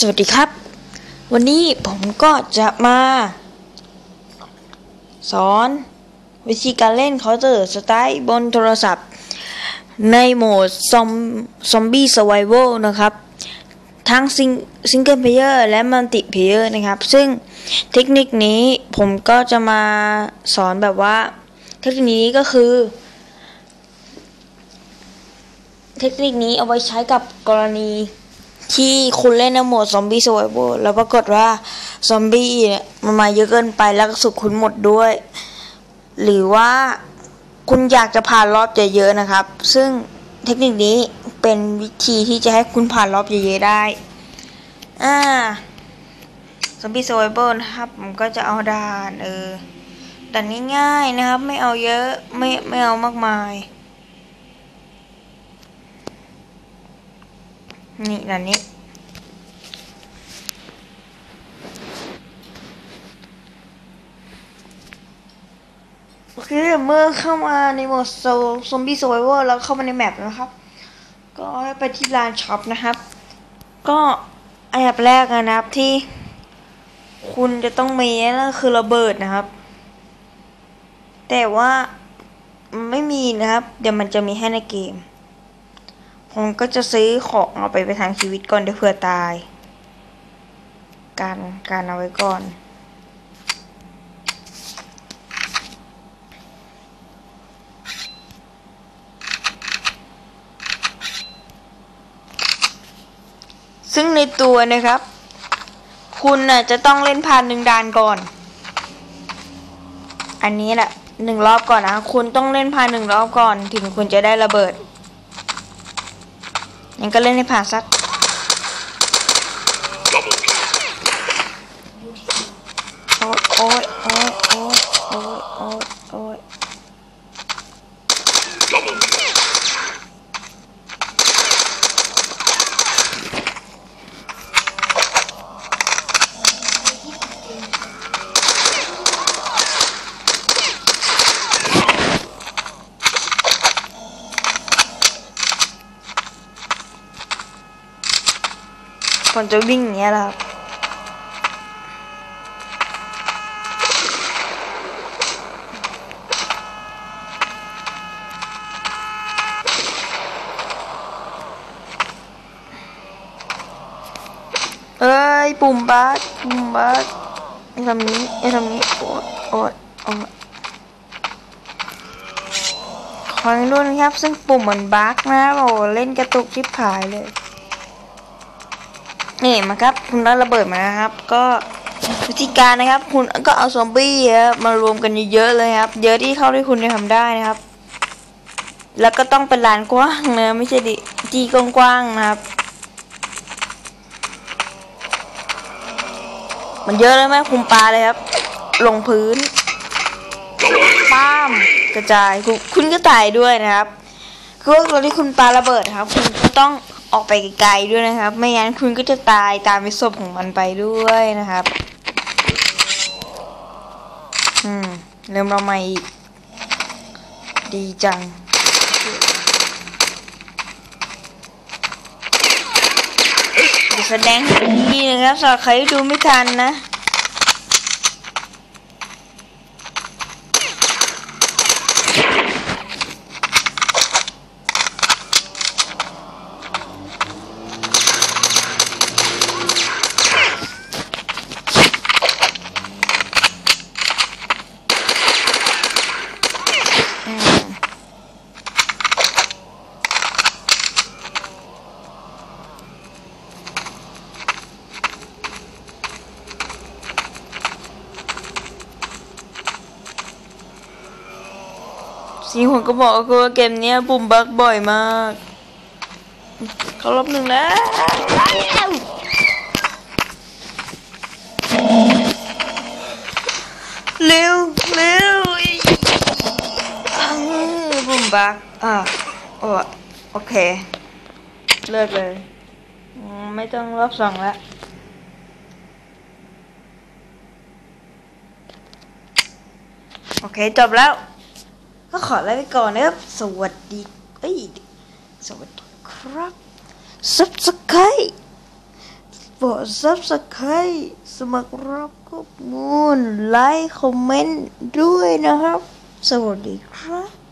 สวัสดีครับ วันนี้ผมก็จะมา สอน วิธีการเล่น Counter Strike บนโทรศัพท์ ในโหมดซอมซอมบี้สไวเวลนะครับ ทั้งซิงซิงเกิลเพลเยอร์และมัลติเพลเยอร์นะครับ ซึ่งเทคนิคนี้ผมก็จะมาสอนแบบว่า เทคนิคนี้ก็คือเทคนิคนี้เอาไว้ใช้กับกรณี ที่คุณเล่นในโหมดซอมบี้สไวเวอร์แล้วปรากฏว่าซอมบี้เนี่ยมันมาเยอะเกินไปแล้วก็สุดคุณหมดด้วย หรือว่าคุณอยากจะผ่านรอบเยอะๆนะครับ ซึ่งเทคนิคนี้เป็นวิธีที่จะให้คุณผ่านรอบเยอะๆได้อ่าซอมบี้สไวเวอร์นะครับผมก็จะเอาด่านเออด่านง่ายๆนะครับ ไม่เอาเยอะไม่ไม่เอามากมาย นี่ด่านนี้ โอเค เมื่อเข้ามาในโหมดซอมบี้สไวเวอร์แล้วเข้ามาในแมปนะครับ ก็ให้ไปที่ร้านช็อปนะครับ ก็อันดับแรกนะครับที่คุณจะต้องมีนั่นคือระเบิดนะครับ แต่ว่าไม่มีนะครับ เดี๋ยวมันจะมีให้ในเกม ผมก็จะซื้อของเอาไปไปทางชีวิตก่อนเดี๋ยวเผื่อตาย การการเอาไว้ก่อน ซึ่งในตัวนะครับ คุณน่ะจะต้องเล่นผ่านหนึ่งด่านก่อน อันนี้แหละหนึ่งรอบก่อนนะ คุณต้องเล่นผ่านหนึ่งรอบก่อน ถึงคุณจะได้ระเบิด ยังก็เล่นให้ผ่านสักโอ้ยโอ้ยโอ้ยโอ๊ยโอ๊ยโอ๊ยโอ๊ย ผมจะวิ่งอย่างเงี้ยแหละครับเอ้ยปุ่มบัสปุ่มบัสไอ้ทำนี้ไอ้ทำนี้โอ๊ยโอ๊ยโอ๊ยขอให้รู้นะครับ ซึ่งปุ่มเหมือนบั๊กนะโอ้เล่นกระตุกชิบหายเลย นี่มาครับ คุณได้ระเบิดมานะครับ ก็วิธีการนะครับ คุณก็เอาซอมบี้มารวมกันเยอะๆเลยครับ เยอะที่เท่าที่คุณจะทำได้นะครับ แล้วก็ต้องเป็นลานกว้างนะไม่ใช่ดิที่กว้างๆนะครับ มันเยอะเลยไหมคุมปลาเลยครับ ลงพื้นป้ามกระจายคุณคุณก็ตายด้วยนะครับคือว่าตอนที่คุณปลาระเบิดครับ คุณก็ต้อง ออกไปไกลๆด้วยนะครับ ไม่งั้นคุณก็จะตายตามไปศพของมันไปด้วยนะครับ อืมเริ่มเราใหม่อีก ดีจังแสดงดีนะครับสำหรับใครที่ดูไม่ทันนะ สีหัวก็บอกคือว่าเกมนี้ปุ่มบักบ่อยมาก เขาลบหนึ่งแล้วเร็วเร็วปุ่มบักอะโอ้โอเค เลิกเลย ไม่ต้องรอบสองแล้วโอเค จบแล้ว ก็ขอลาไปก่อนนะครับ สวัสดี เอ้ย สวัสดีครับ subscribe ไว้รด subscribe สมัครรับข้อมูลไลค์ คอมเมนต์ด้วยนะครับ สวัสดีครับ